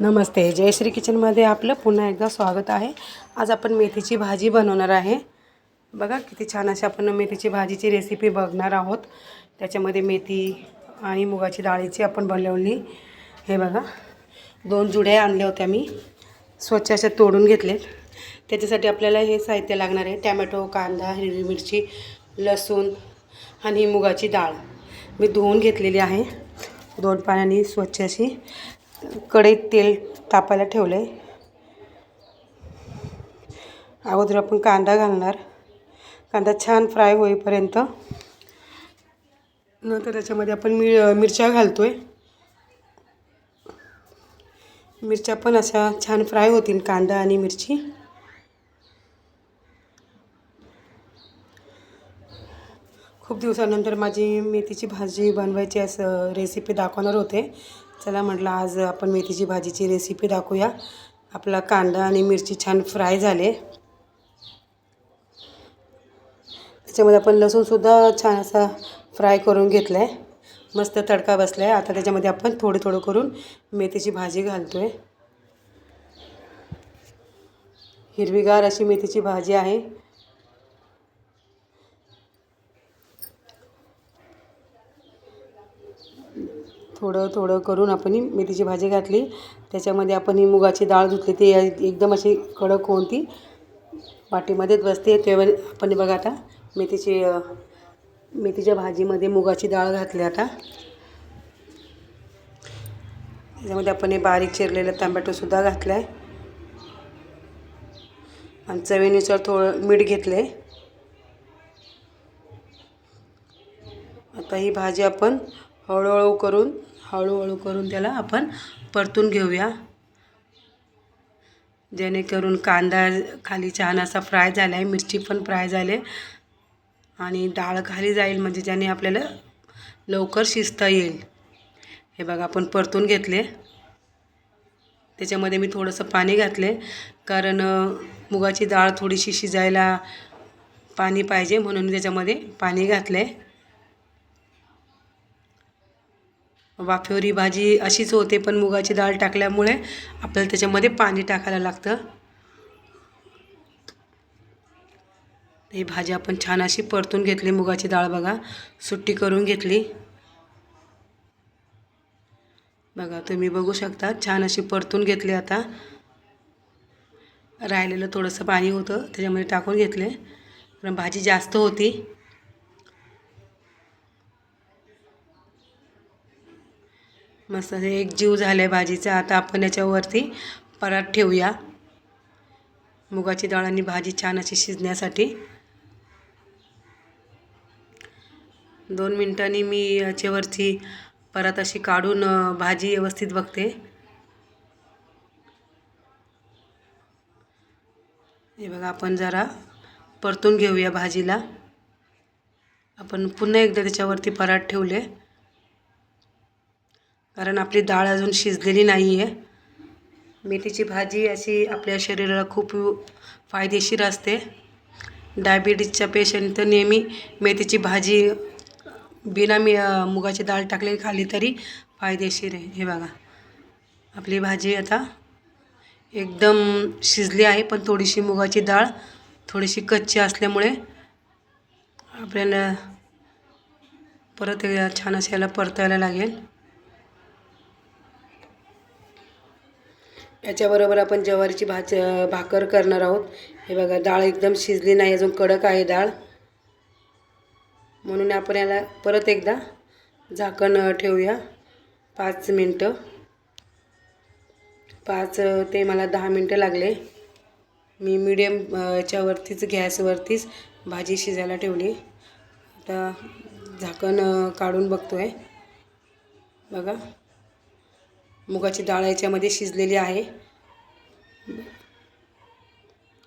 नमस्ते. जयश्री किचनमध्ये आपलं पुन्हा एकदा स्वागत आहे. आज आपण मेथीची भाजी बनवणार आहे. बघा किती छान अशी आपण मेथीची भाजीची रेसिपी बघणार आहोत. त्याच्यामध्ये मेथी आणि मुगाची डाळीची आपण बनवली. हे बघा. दोन जुड्या आणल्या होत्या मी. स्वच्छ अशा तोडून घेतलेत त्याच्यासाठी आपल्याला हे साहित्य लागणार आहे. टॅमॅटो कांदा हिरवी मिरची लसूण आणि मुगाची डाळ. मी धुवून घेतलेली आहे. दोन पाण्याने स्वच्छ अशी कढईत तेल तापायला ठेवलं आहे अगोदर आपण कांदा घालणार. कांदा छान फ्राय होईपर्यंत. नंतर त्याच्यामध्ये आपण मिर मिरच्या घालतो आहे मिरच्या पण अशा छान फ्राय होतील कांदा आणि मिरची. खूप दिवसानंतर माझी मेथीची भाजी बनवायची असं रेसिपी दाखवणार होते. चला म्हटलं आज आपण मेथीची भाजीची रेसिपी दाखवूया. आपला कांदा आणि मिरची छान फ्राय झाले. त्याच्यामध्ये आपण लसूणसुद्धा छान असा फ्राय करून घेतला आहे मस्त तडका बसला आहे आता त्याच्यामध्ये आपण थोडं थोडं करून मेथीची भाजी घालतो आहे हिरवीगार अशी मेथीची भाजी आहे. थोडं थोडं करून आपण ही मेथीची भाजी घातली. त्याच्यामध्ये आपण ही मुगाची डाळ धुतली. ती एकदम अशी कडक होऊन ती वाटीमध्येच बसते. तेव्हा आपण बघा आता मेथीची मेथीच्या भाजीमध्ये मुगाची डाळ घातली आता. त्याच्यामध्ये आपण हे बारीक चिरलेलं टमॅटोसुद्धा घातलं आहे आणि चवीनुसार थोडं मीठ घेतलं आहे आता ही भाजी आपण हळूहळू करून हळूहळू करून त्याला आपण परतून घेऊया. जेणेकरून कांदा खाली छान असा फ्राय झाला आहे मिरची पण फ्राय झाले आणि डाळ खाली जाईल म्हणजे ज्याने आपल्याला लवकर शिजता येईल. हे बघा आपण परतून घेतले. त्याच्यामध्ये मी थोडंसं पाणी घातले कारण मुगाची डाळ थोडीशी शिजायला पाणी पाहिजे म्हणून त्याच्यामध्ये पाणी घातले. वाफेवरी भाजी अशीच होते पण मुगाची डाळ टाकल्यामुळे आपल्याला त्याच्यामध्ये पाणी टाकायला लागतं. ही भाजी आपण छान अशी परतून घेतली मुगाची डाळ बघा. सुट्टी करून घेतली. बघा तुम्ही बघू शकता छान अशी परतून घेतली आता. राहिलेलं थोडंसं पाणी होतं त्याच्यामध्ये टाकून घेतले. कारण भाजी जास्त होती. मस्त हे एक जीव झाला आहे भाजीचा. आता आपण याच्यावरती परात ठेवूया. मुगाची डाळ आणि भाजी छान अशी शिजण्यासाठी. दोन मिनटांनी मी याच्यावरती परत अशी काढून भाजी व्यवस्थित बघते. हे बघा आपण जरा परतून घेऊया भाजीला. आपण पुन्हा एकदा त्याच्यावरती परात ठेवले. कारण आपली डाळ अजून शिजलेली नाही आहे मेथीची भाजी अशी आपल्या शरीराला खूप फायदेशीर असते. डायबिटीजच्या पेशंट तर नेहमी मेथीची भाजी बिना मी मुगाची डाळ टाकलेली खाली तरी फायदेशीर आहे. हे बघा. आपली भाजी आता एकदम शिजली आहे पण थोडीशी मुगाची डाळ थोडीशी कच्ची असल्यामुळे आपल्याला परत छान असं याला परतायला लागेल. याच्याबरोबर आपण ज्वारीची भाज भाकर करणार आहोत. हे बघा डाळ एकदम शिजली नाही अजून कडक आहे डाळ. म्हणून आपण याला परत एकदा झाकण ठेवूया. पाच मिनटं. पाच ते मला दहा मिनटं लागले. मी मीडियम याच्यावरतीच गॅसवरतीच भाजी शिजायला ठेवली. आता झाकण काढून बघतो आहे बघा. मुगाची डाळ याच्यामध्ये शिजलेली आहे.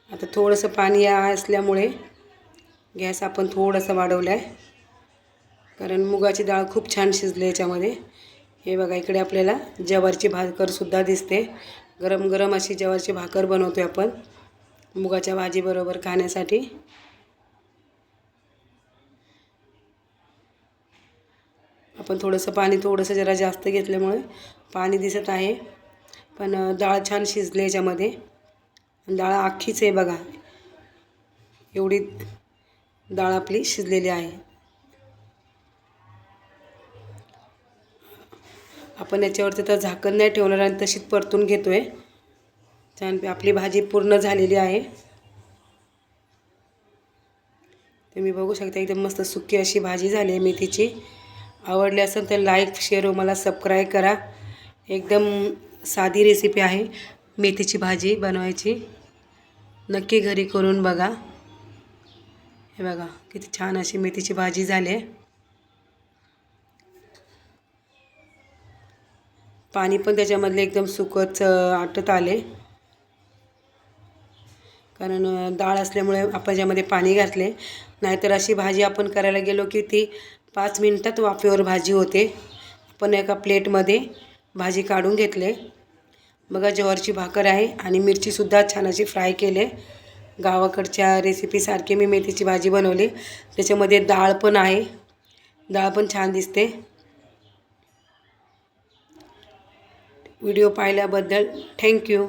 आता थोडंसं पाणी असल्यामुळे गॅस आपण थोडंसं वाढवलं आहे कारण मुगाची डाळ खूप छान शिजली याच्यामध्ये. हे बघा इकडे आपल्याला जवारची भाकरसुद्धा दिसते. गरम गरम अशी जवारची भाकर बनवतो आहे आपण मुगाच्या भाजीबरोबर खाण्यासाठी. आपण थोडंसं पाणी थोडंसं जरा जास्त घेतल्यामुळे पाणी दिसत आहे. पण डाळ छान शिजली याच्यामध्ये. डाळ अख्खीच आहे बघा. एवढी डाळ आपली शिजलेली आहे. आपण याच्यावरती तर झाकण नाही ठेवणार आणि तशीच परतून घेतो आहे छान आपली भाजी पूर्ण झालेली आहे. तुम्ही बघू शकता एकदम मस्त सुकी अशी भाजी झाली आहे मेथीची. आवडली असेल तर लाईक शेअर मला सबस्क्राईब करा. एकदम साधी रेसिपी आहे. मेथीची भाजी बनवायची. नक्की घरी करून बघा. हे बघा किती छान अशी मेथीची भाजी झाली. आहे पाणी पण त्याच्यामधले एकदम सुकच आटत आले. कारण डाळ असल्यामुळे आपण याच्यामध्ये पाणी घातले नाहीतर अशी भाजी आपण करायला गेलो की ती पाच मिनटात वाफेवर भाजी होते. आपण एका प्लेटमध्ये भाजी काढून घेतले. बघा ज्वारीची भाकर आहे आणि मिरचीसुद्धा छान अशी फ्राय केले. गावाकडच्या रेसिपीसारखी मी मेथीची भाजी बनवली. त्याच्यामध्ये डाळ पण आहे. डाळ पण छान दिसते. व्हिडिओ पाहिल्याबद्दल थँक्यू.